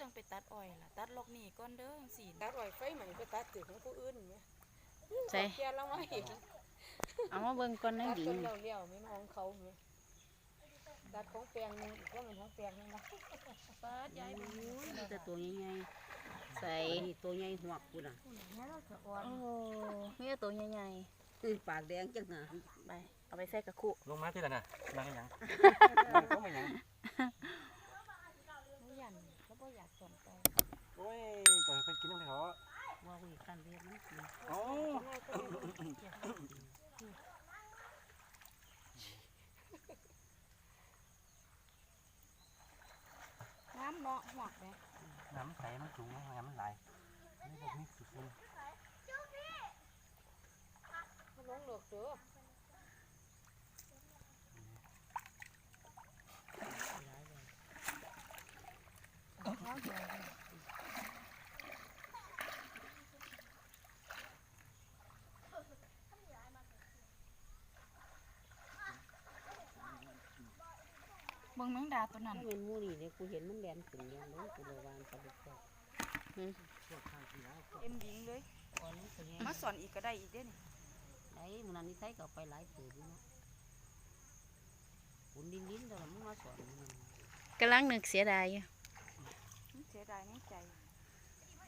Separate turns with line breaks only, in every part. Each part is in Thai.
จังไปตัดอ้อยล่ะ ตัดลอกนี่ก่อนเด้อจังซี่
ตัดอ้อยไฟมันไปตัดตึกของผู้อื่นไหม
ใส่
แกเรามาเห็น
เอามาเบิ่งก่อนนะ
ตัด
ดิ
จนเลี้ยวๆไม่มองเขาไหมตัดของแปลงหนึงอีกก็มันของแปลงหนึงนะ
ปาดยายเบิ่ง
มีแต่ตัวใหญ่ๆใส่
นี่ตัวใหญ่หัวกกูน่ะ
เนี่ยเราจะอ่อน
โอ้มีแต่ตัวใหญ่
คือปากแดงจังหะ
ๆไปเอาไปใส่กระคุ
ลงมาที่ละน่ะมาให้หยังก็ไม่หยัง
ไม่ยันเขาบ่ อยากสนใจ
โอ้ยก็ไปกินน้ำเขา
ว่าวิกันเรียนมันกิน
อ๋อ
น้ำเนาะหวกแหม
น้ำใสมันสูงน้ำมันไหลนี่พวกนี้สุดเลย
เขาลงเหลือกเด้อ
แมงดาตัวนั้น
ถ้าเป็นหมูนี่เนี่ยกูเห็นมันแดนขึ้นอย่างนั้นกูเลยหวานปลาดุกทอด
เอ็มหญิงเลย
อ่อนมันตัวนี้
มาสอนอีกก็ได้อีกเด้นี่
ไอ้มันนั่นนี่ใช้ก็เอาไปหลายตัวอยู่เนาะปุ่นดินดินๆแต่ละมันมาสอนมัน
กำลังนึกเสียดายอยู่
เสียดายในใจ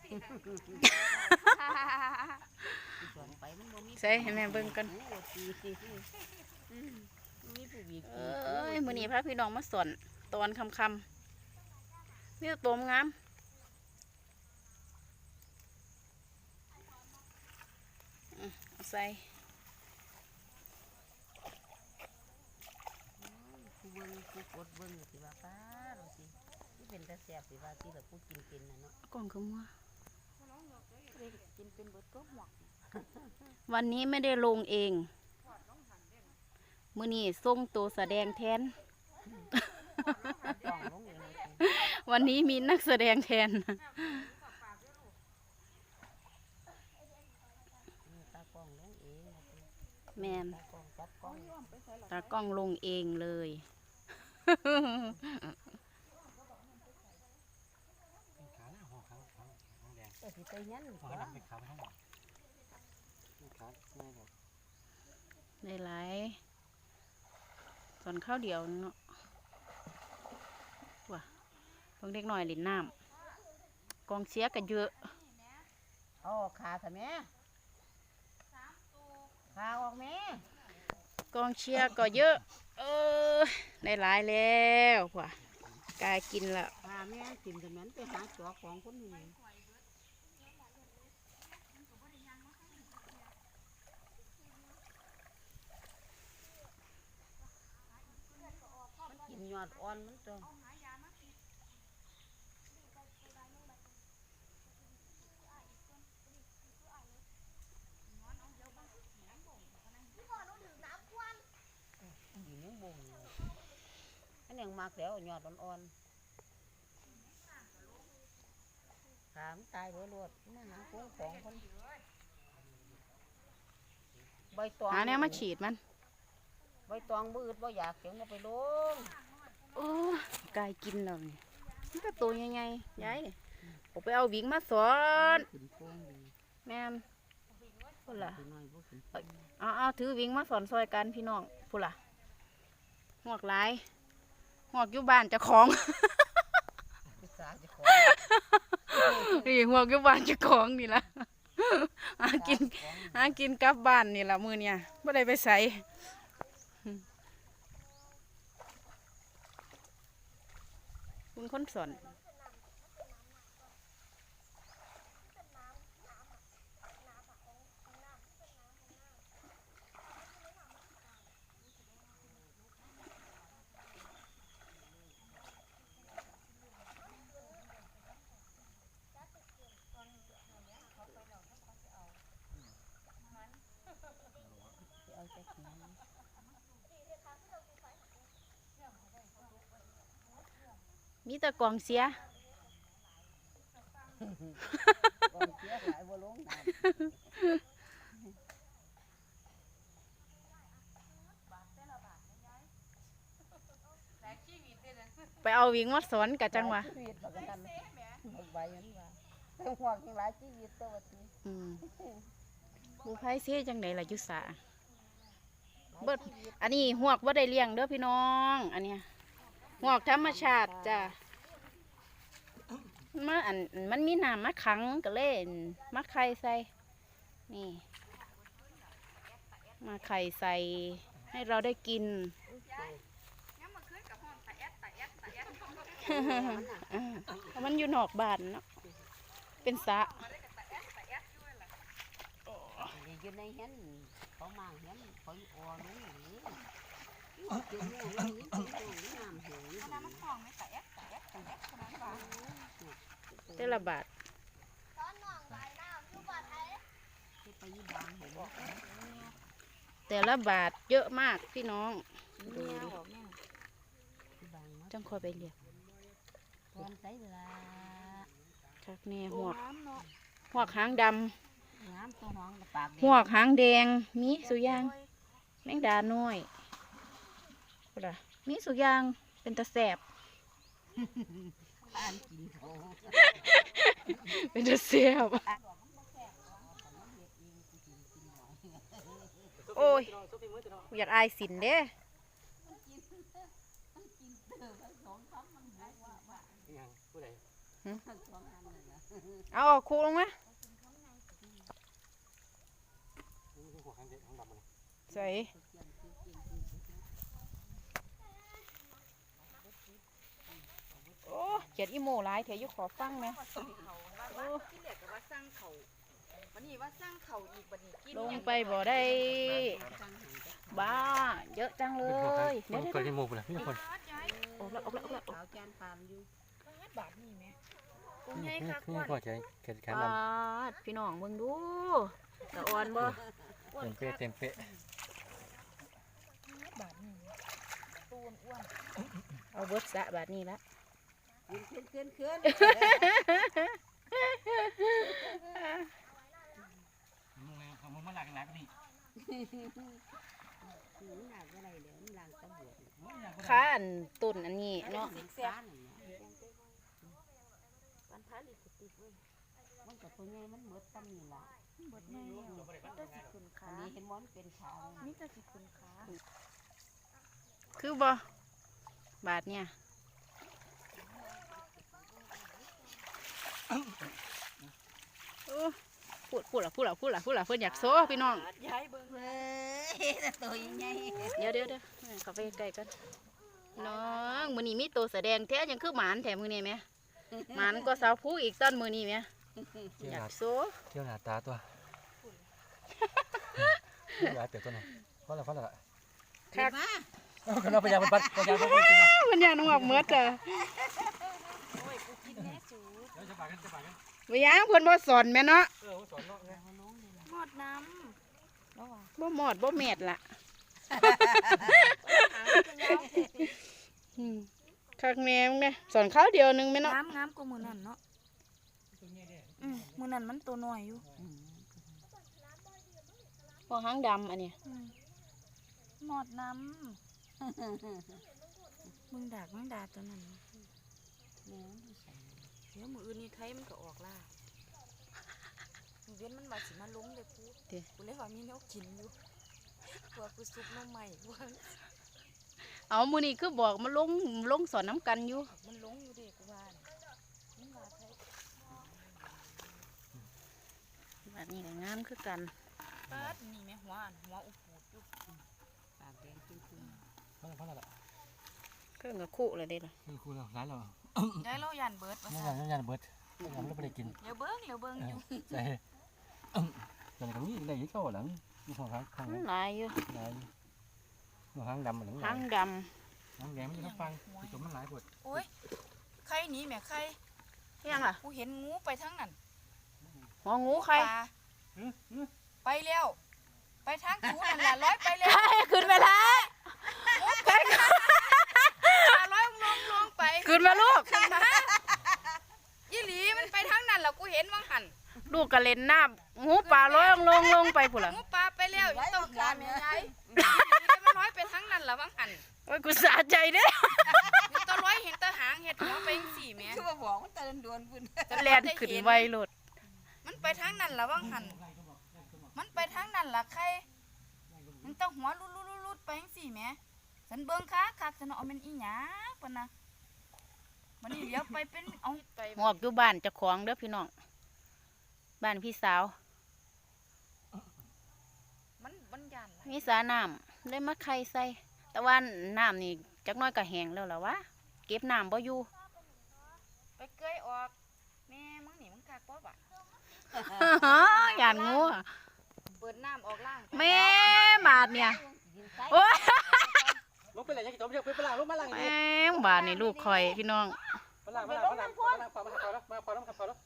ที่สอนไปมันบ่มี
ใส่ให้แม่เบิ่งก่อน
โอ้ตีอืมมีผู้บีบ
เอ้ย มื้อนี้พาพี่น้องมาสอนตอนค่ำๆมีแต่ตัวงามอืมเอาใส่
กูเบิ่งกูกดเบิ่งอยู่สิว่าป้าเราสิที่เป็นตาแซ่บสิว่าที่เรากูกินเป็นน่ะเนาะ
กล่องคือมัว
เลยกินเป็นเบิดก็หวก
วันนี้ไม่ได้ลงเอง มื้อนี้ส่งตัวแสดงแทน
กล่องลงเองเลยสิ
วันนี้มีนักแสดงแทน
นี่ตากล้องลงเองนะสิ
แมน
ตากล้องจับกล้อง
ตากล้องลงเองเลย
ขาหน้าหัวขาขาน้ำแดง
เออสิไปยัน
หัว
จ้ะ
น้ำไปขาไปข้างหลังขาไม่หรอก
ได้หลาย ส่วนข้าวเดียวเนาะว่ะเพิ่งเด็กหน่อยหลินน้ำกองเชียร์กันเยอะ
เอาออกขาซะแม่ขาออกแม่
กองเชียร์ก็เยอะ เออได้หลายแล้วว่ะกายกินละ
ขาแม่กินกันแม่นไปหาจอของคนนี้มัน ยอดอ่อนมันจ้ะอยู่ในบ่งเลยอันยังมากแล้วยอดอ่อนๆถามตายเบ่รวดมาหาของของคนใบตอง
หาแนวมาฉีดมัน
ใบตองบืดบ่อยากเสียงมาไปลง
โอ้กายกินแล้วนี่มันก็ตัวใหญ่ๆยายผมไปเอาวิงมาสอน
ขึ้นโป้งดี
แม่นพุ่นล่ะ
ขึ้นน้อยบ่ขึ้นโป้ง
เอาเอาถือวิงมาสอนซอยกันพี่น้องพุ่นล่ะหวกหลายหวกอยู่บ้านเจะของ
ภาษาจะขอ
นี่หวกอยู่บ้านเจะของนี่ล่ะหากิน
อง
หากินกลับบ้านนี่ล่ะมือเนี่ยไม่ได้ไปใส่ คุณคนสอน
เอาจากไหน
มีแต่กองเสีย
กองเสียหลายบ่ลงน้ำ
ไปเอาหวิงมาสอนกับจังหวะ
ชีวิตประกันบักใบมันว่าแต่ห่วงยังหลายชีวิตตัวว่าติ
อืมบูไพเสียจังไดล่ะอยุสาเบิดอันนี้หวกว่าได้เลี้ยงเด้อพี่น้อง อันเนี้ย หวกธรรมชาติจ้ะมันอันมันมีน้ำมะขังก็เล่นมะไข่ใส่ นี่มาไข่ใส่ให้เราได้กินเพราะมันอยู่นอกบ้านเนาะ เป็นสระ
อยู่ในเห็นเขามาเห็นเขาอยู่ออลงนี่เจ้าแม่ลงนี่เจ้าแม่นี่น้ำเหวนี่
น้ำมันคลองไหมแต่แอ๊ดแต่แอ๊ดแต่แอ๊ดคนนั้นว่า
แต่ละบาท
ที่ไปยี่บางเห็นบ่
แต่ละบาทเยอะมากพี่น้องดูดิ
บอ
งเนาะ
จังคอยไปเรียก
ตอนใส่เวลา
ชักแน่ห
โอ้
วก
น้ำเนาะ
หวกหางดำ
หั
วกหางแดง มีสุยาง แมงดาน้อยมีสุยางเป็นตะแสบ
เขา
เป็นตะแสบโอ้ยอยากอายสินเด้
ยังผู้ใด
เอาออกคูลงมา
นี่คือหัวข้างเด็กข้างดำมัน
ใส่ โอ้เขียนอีโมหลายเถอะอยุขอฟังไหม
โอ้ที่เหลือก็ว่าสร้างเขาวันนี้ว่าสร้างเขาอีกวันนี้กิน
ลงไปบ่ได้ บ้า เยอะจังเลย
มั
เดี๋ย
น
ว
เกิด
เดี๋ยว
ที่หมู่พุ่นน่ะพี่คน
ออกแล้วออกแล้วออกแล้ว
ขาวแกนปามอยู่
บาทนี่ไหมกู
นี่
ใหญ่
นี่
คัก
นี่
ว่า
พอใจเกิดแขน
ป
ดา
ดพี่น้องมึงดูตะอ่อนบ่ำ
เต็มเป๊ะเต็มเป๊ะ
บาทนี่ตูนอ้วน
เอาเบิดสะบาดนี้ละ
ขึ้นขึ้นขึ้น
มึงมึงมาหลักหลักนี่
ขึ้นหนักอะไรเดี๋ยวมันล้างตะบวก
ข้านต้นอันนี้เนาะ
เสียนเนี่ย
วันพระลิขิติเว้ย
มันกับตัวใหญ่มันเหมือดตั้มนี่ละ
เบิดแม่แต่สิขึ้น
อั
ขาน
นี้เห็นมันเป็นขา
นี่แต่สิขึ้นขา
คือบ่บาทเนี่ย โอ้พูดพูดละพูดละพูดละพูดละเพื่อนอยากโซ่พี่น้อง
ย้ายเบิ่ง
เฮ้ยแต่ตัวใหญ่
เดี๋ยวเดี๋ยวเดี๋ยวเข้าไปใกล้กันน้องมือนี้มีตัวแสดงแท้ยังคือหมานแถมมือนี้ไหมหมานก็สาวผู้อีกต้นมือนี้ไหม
เที่ยว
อยา
หน้าก
โซ่
เที่ยวหน้าตาตัวหลายเปียกตัวน่ะเพราะอะไรเพราะอะไร
คัก
ก็เราพยายามปัดพยายามไปกิน
มันอยากน้องออกเมื่อจ้ะ
โอ้ยกูกินแน่สู
เดี๋ยว จะปากกันจะปากกัน
วิยางเพิ่นบ่สอนแม่เนาะ
เออสอนเนาะ
หมดน้ำแล้วว่า
บ่หมอดบ่แมดล่ะ
หางจะยาวแท้
อืมคักแม่มึงเนี่ยสอนข้าวเดียวหนึงแม่เนาะ
งามงามกว่ามือนั่นเนาะอืมมือนั่นมันตัวน้อยอยู่
พอหางดำอันเนี้ย
อืมหมดน้ำมึงดากมึงดาตัวนั้น เดี๋ยวมืออื่นนี่ไทยมันก็ออกล่ามึงเว้นมันมาสิมาลงเลยกูกูเลยว่ามีแนวกินอยู่กลัวกูซุปน้ำใหม่ว่า
เอามื้อนี้คือบอกมาลงลงสอนน้ำกันอยู่
มันลงอยู่เด็กกูว่าน่ะมึงว่าไทย
แบบนี้ก็งามคือกัน
ปาดนี่แม่หัวอันหัวอุปูดอยู่
ปากแดงขึ้นขึ้น
เพราะอะไรเพราะอะไร
เครื่องกับคู่เลยเด้ล่ะ
คือคุณเราร้ายเรา
ยายเรายันเบิดว่า
ไม่
ซะ
ยานไม่ยานเบิดไม่ยานเราไม่ได้กิน
เดี๋ยวเบิ้งเดี๋ยวเบิ้งอยู่
ใช่แต่ก็มีได้ยิ่งเข้าหลังมีของข้างข้าง
มันหลายอยู่
ไหนหัวข้างดำเหมือน
หางด
หางแดงไม่ใช่ฟังตัวมันหลายปวด
โอ้ยใครหนีแม่ใครำ
ยังล่ะ
กูเห็นงูไปทั้งนั้น
หัวงูใคร
ปลาไปแล้วไปทางกูนั่นแหละร้อยไปแล้ว
ขึ้นไปละ
ปลาร้อยลงลงไป
ขึ้นมาลูก
ขึ้นมายี่หลีมันไปทางนั้นแล้วกูเห็นว่างหัน
ลูกก็เล่นน้ำงูป่าลอยลงลงไปพุ่นล่ะ
งูปลาไปแล้วอยู่ต้องหัวแม่ยายยี่หลีมันร้อยไปทางนั้นแล้วว่างหัน
โอ้ยกูสะใจเด้
อยู่ตะร้อยเห็นตะหางเห็ดหัวไปจังสี่แหม่
คือว่าบอกมันแต่โดนพุ่น
จะแลนขึ้นไวโลด
มันไปทางนั้นละว่างหันมันไปทางนั้นละใคร มันต้องหัวลุดลุดลุดลุดไปจังสี่แหม่ฉันเบิ่งคักคักฉันเอามันอีหยังปะนะ มันนี่เลี้ยวไปเป็นเอาไป
หวกอยู่บ้านเจ้าของเด้อพี่น้อง บ้านพี่สาว
มันมันยานหลาย
มีสาน้ำเลยมาไข่ใส่ แต่ว่าน้ำนี่จักหน้อยก็แห้งแล้วล่ะวะ เก็บน้ำบ่อยู่
ไปเกยออกแม่มึงนี่มึงคักป๊อบอะ
หยานงูอะ
เปิดน้ำออกล่าง
แม่บาทเนี่ย
ยินไส้
โอ้ย
ลงไปเลยยังกี่ตัวไม่ใช่ไปล่างลงมาล่าง
แม่งบาทนี่ลูกคอยพี่น้อง
มาล่างมาล่างมาล่างมาล่างพอมาพอแล้วมาพอแล้วมาพอแล้ว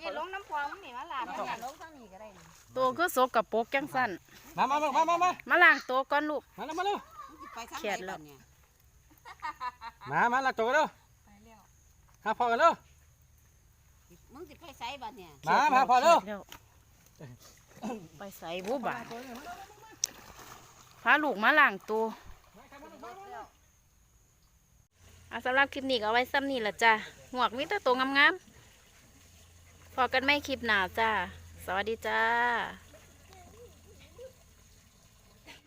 นี่ลงน้ำพอมึงนี่มาลาด
มันอย่าลงทางนี้ก็ได้นะ
ตัวก็โซกับปรกจังสั้น
มามามามามา
มาล้างตัวก่อนลูก
มาแล้วมาเร็ว
มันสิไปทาง
เครี
ไห
ย
น
ดแล้
บั
ว
ดเนี่ย
มามาลักตัวกันเร็ว
ไปแล้ว
หาพอกันเร็ว
มึงสิไปไสบัดเนี่ย
มามาพอเร็ว
ครียดไปใส่บุบาทพาลูกมาล้างตัว เอาสำหรับคลิปนี้ก็เอาไว้ซ้ำนี่ละจ้ะหมวกมิตรตัวงามๆพอกันไม่คลิปหนาจ้า สวัสดีจ้า